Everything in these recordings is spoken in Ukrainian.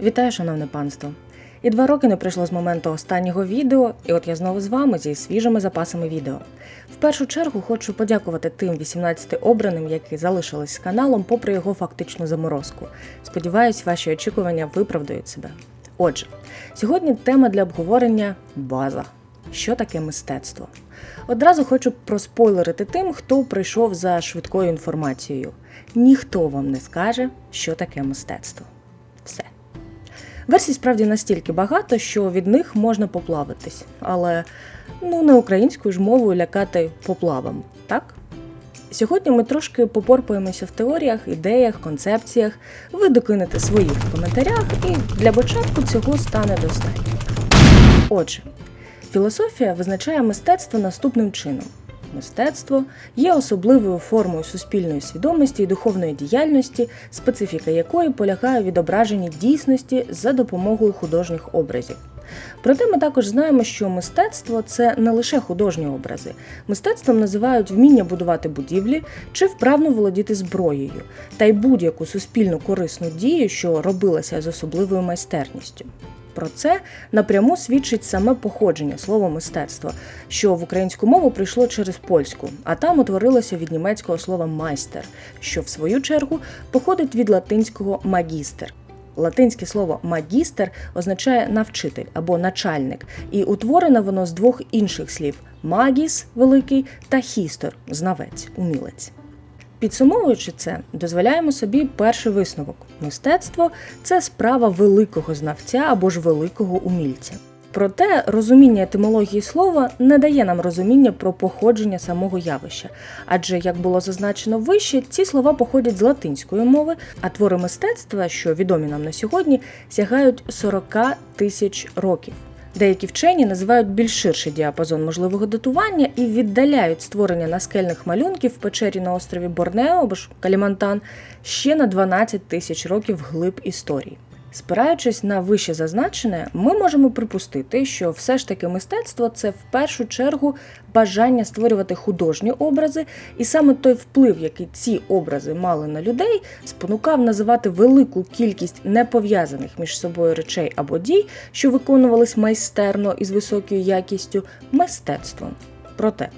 Вітаю, шановне панство! І два роки не пройшло з моменту останнього відео, і от я знову з вами зі свіжими запасами відео. В першу чергу хочу подякувати тим 18 обраним, які залишились з каналом, попри його фактичну заморозку. Сподіваюсь, ваші очікування виправдають себе. Отже, сьогодні тема для обговорення база. Що таке мистецтво? Одразу хочу проспойлерити тим, хто прийшов за швидкою інформацією. Ніхто вам не скаже, що таке мистецтво. Версій справді настільки багато, що від них можна поплавитись, але ну не українською ж мовою лякати поплавом, так? Сьогодні ми трошки попорпаємося в теоріях, ідеях, концепціях. Ви докинете своїх в коментарях, і для початку цього стане достатньо. Отже, філософія визначає мистецтво наступним чином. Мистецтво є особливою формою суспільної свідомості і духовної діяльності, специфіка якої полягає відображенні дійсності за допомогою художніх образів. Проте ми також знаємо, що мистецтво це не лише художні образи. Мистецтвом називають вміння будувати будівлі чи вправно володіти зброєю, та й будь-яку суспільну корисну дію, що робилася з особливою майстерністю. Про це напряму свідчить саме походження слова мистецтво, що в українську мову прийшло через польську, а там утворилося від німецького слова майстер, що в свою чергу походить від латинського магістер. Латинське слово магістер означає навчитель або начальник, і утворене воно з двох інших слів: магіс великий та хістор знавець, умілець. Підсумовуючи це, дозволяємо собі перший висновок: мистецтво це справа великого знавця або ж великого умільця. Проте розуміння етимології слова не дає нам розуміння про походження самого явища, адже, як було зазначено вище, ці слова походять з латинської мови, а твори мистецтва, що відомі нам на сьогодні, сягають 40 тисяч років. Деякі вчені називають більш ширший діапазон можливого датування і віддаляють створення наскельних малюнків в печері на острові Борнео або ж Калімантан ще на 12 тисяч років глиб історії. Спираючись на вище зазначене, ми можемо припустити, що все ж таки мистецтво це в першу чергу бажання створювати художні образи, і саме той вплив, який ці образи мали на людей, спонукав називати велику кількість непов'язаних між собою речей або дій, що виконувались майстерно і з високою якістю, мистецтвом. Проте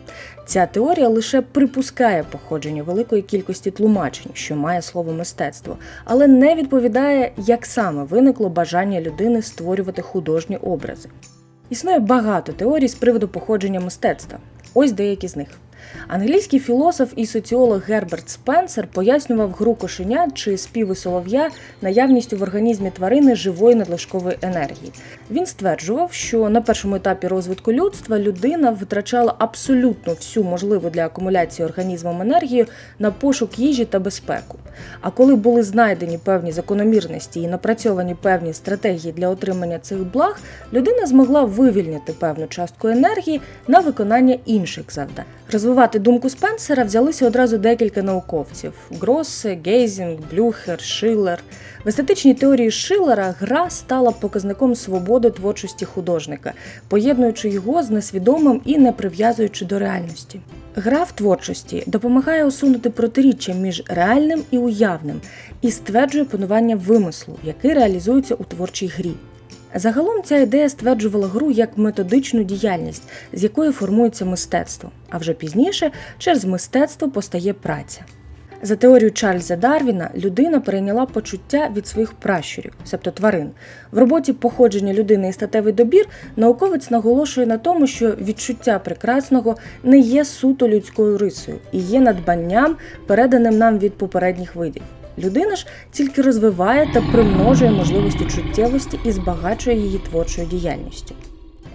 ця теорія лише припускає походження великої кількості тлумачень, що має слово мистецтво, але не відповідає, як саме виникло бажання людини створювати художні образи. Існує багато теорій з приводу походження мистецтва. Ось деякі з них. Англійський філософ і соціолог Герберт Спенсер пояснював гру кошеня чи співи солов'я наявністю в організмі тварини живої надлишкової енергії. Він стверджував, що на першому етапі розвитку людства людина витрачала абсолютно всю можливу для акумуляції організмом енергію на пошук їжі та безпеку. А коли були знайдені певні закономірності і напрацьовані певні стратегії для отримання цих благ, людина змогла вивільнити певну частку енергії на виконання інших завдань. Розвивати думку Спенсера взялися одразу декілька науковців: Гроссе, Гейзінг, Блюхер, Шиллер. В естетичній теорії Шиллера гра стала показником свободи творчості художника, поєднуючи його з несвідомим і не прив'язуючи до реальності. Гра в творчості допомагає усунути протиріччя між реальним і уявним і стверджує панування вимислу, який реалізується у творчій грі. Загалом ця ідея стверджувала гру як методичну діяльність, з якої формується мистецтво, а вже пізніше через мистецтво постає праця. За теорією Чарльза Дарвіна, людина перейняла почуття від своїх пращурів, себто тварин. В роботі походження людини і статевий добір науковець наголошує на тому, що відчуття прекрасного не є суто людською рисою і є надбанням, переданим нам від попередніх видів. Людина ж тільки розвиває та примножує можливості чуттєвості і збагачує її творчою діяльністю.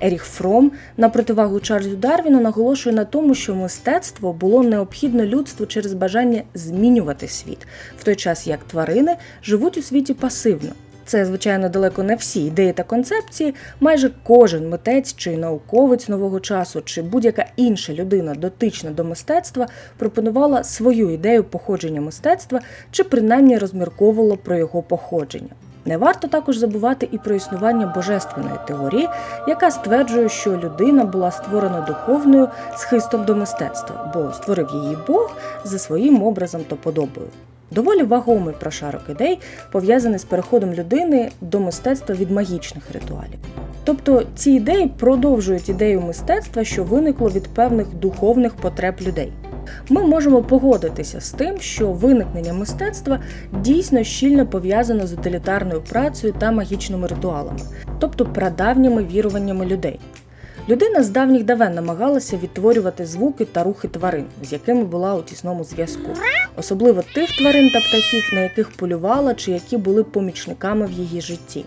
Еріх Фром на противагу Чарльзу Дарвіну наголошує на тому, що мистецтво було необхідно людству через бажання змінювати світ, в той час як тварини живуть у світі пасивно. Це, звичайно, далеко не всі ідеї та концепції. Майже кожен митець чи науковець нового часу, чи будь-яка інша людина, дотична до мистецтва, пропонувала свою ідею походження мистецтва чи принаймні розмірковувала про його походження. Не варто також забувати і про існування божественної теорії, яка стверджує, що людина була створена духовною з хистом до мистецтва, бо створив її Бог за своїм образом та подобою. Доволі вагомий прошарок ідей пов'язаний з переходом людини до мистецтва від магічних ритуалів. Тобто ці ідеї продовжують ідею мистецтва, що виникло від певних духовних потреб людей. Ми можемо погодитися з тим, що виникнення мистецтва дійсно щільно пов'язано з утилітарною працею та магічними ритуалами, тобто прадавніми віруваннями людей. Людина з давніх давен намагалася відтворювати звуки та рухи тварин, з якими була у тісному зв'язку, особливо тих тварин та птахів, на яких полювала чи які були помічниками в її житті.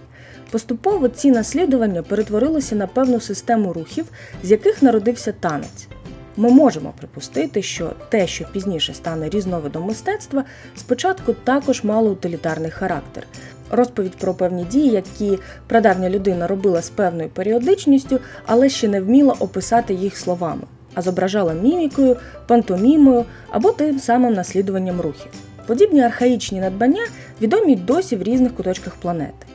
Поступово ці наслідування перетворилися на певну систему рухів, з яких народився танець. Ми можемо припустити, що те, що пізніше стане різновидом мистецтва, спочатку також мало утилітарний характер. Розповідь про певні дії, які прадавня людина робила з певною періодичністю, але ще не вміла описати їх словами, а зображала мімікою, пантомімою або тим самим наслідуванням рухів. Подібні архаїчні надбання відомі досі в різних куточках планети.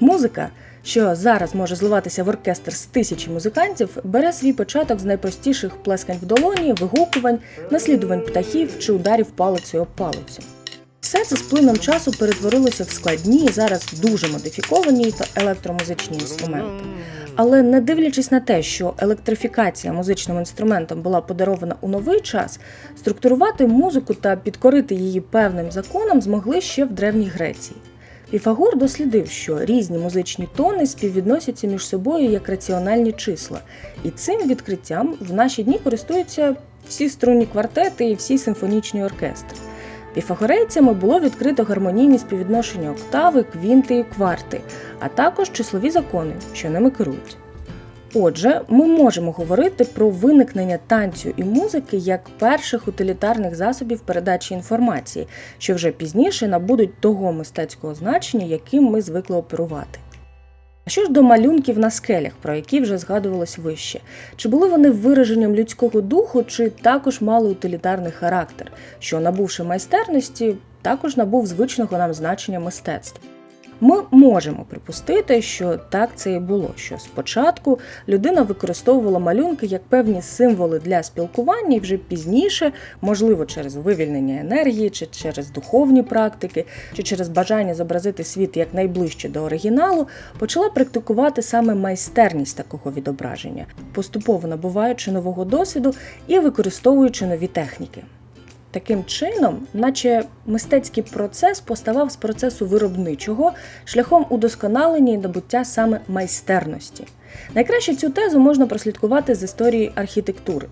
Музика, що зараз може зливатися в оркестр з тисячі музикантів, бере свій початок з найпростіших плескань в долоні, вигукувань, наслідувань птахів чи ударів палицею об палицю. Все це з плином часу перетворилося в складні, зараз дуже модифіковані електромузичні інструменти. Але не дивлячись на те, що електрифікація музичним інструментом була подарована у новий час, структурувати музику та підкорити її певним законам змогли ще в Древній Греції. Піфагор дослідив, що різні музичні тони співвідносяться між собою як раціональні числа, і цим відкриттям в наші дні користуються всі струнні квартети і всі симфонічні оркестри. Піфагорейцями було відкрито гармонійні співвідношення октави, квінти і кварти, а також числові закони, що ними керують. Отже, ми можемо говорити про виникнення танцю і музики як перших утилітарних засобів передачі інформації, що вже пізніше набудуть того мистецького значення, яким ми звикли оперувати. Що ж до малюнків на скелях, про які вже згадувалось вище? Чи були вони вираженням людського духу, чи також мали утилітарний характер, що, набувши майстерності, також набув звичного нам значення мистецтва? Ми можемо припустити, що так це і було. Що спочатку людина використовувала малюнки як певні символи для спілкування, і вже пізніше, можливо, через вивільнення енергії, чи через духовні практики, чи через бажання зобразити світ як найближче до оригіналу, почала практикувати саме майстерність такого відображення, поступово набуваючи нового досвіду і використовуючи нові техніки. Таким чином, наче мистецький процес поставав з процесу виробничого шляхом удосконалення і набуття саме майстерності. Найкраще цю тезу можна прослідкувати з історії архітектури.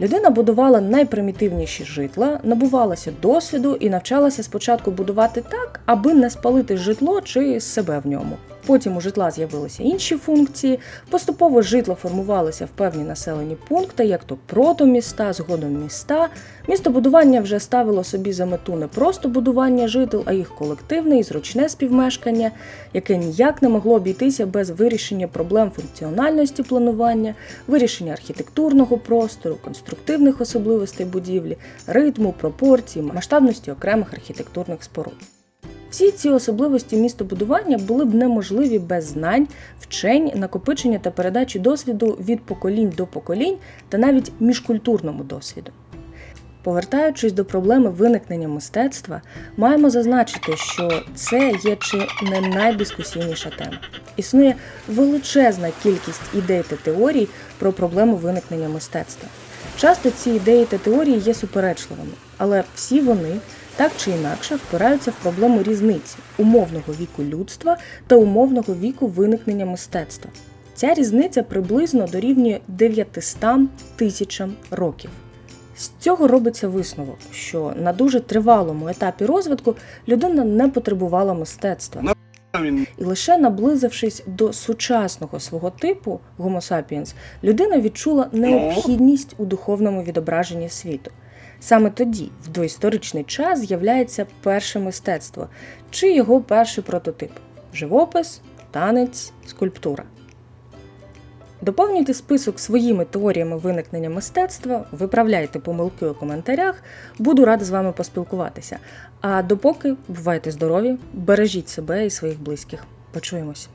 Людина будувала найпримітивніші житла, набувалася досвіду і навчалася спочатку будувати так, аби не спалити житло чи себе в ньому. Потім у житла з'явилися інші функції. Поступово житло формувалося в певні населені пункти, як то протоміста, згодом міста. Містобудування вже ставило собі за мету не просто будування жител, а їх колективне і зручне співмешкання, яке ніяк не могло обійтися без вирішення проблем функціональності планування, вирішення архітектурного простору, конструктивних особливостей будівлі, ритму, пропорцій, масштабності окремих архітектурних споруд. Всі ці особливості містобудування були б неможливі без знань, вчень, накопичення та передачі досвіду від поколінь до поколінь та навіть міжкультурному досвіду. Повертаючись до проблеми виникнення мистецтва, маємо зазначити, що це є чи не найдискусійніша тема. Існує величезна кількість ідей та теорій про проблему виникнення мистецтва. Часто ці ідеї та теорії є суперечливими, але всі вони так чи інакше впираються в проблему різниці умовного віку людства та умовного віку виникнення мистецтва. Ця різниця приблизно дорівнює 900 тисячам років. З цього робиться висновок, що на дуже тривалому етапі розвитку людина не потребувала мистецтва. І лише наблизившись до сучасного свого типу Homo sapiens, людина відчула необхідність у духовному відображенні світу. Саме тоді, в доісторичний час, з'являється перше мистецтво чи його перший прототип живопис, танець, скульптура. Доповнюйте список своїми теоріями виникнення мистецтва, виправляйте помилки у коментарях, буду рада з вами поспілкуватися. А допоки бувайте здорові, бережіть себе і своїх близьких. Почуємось!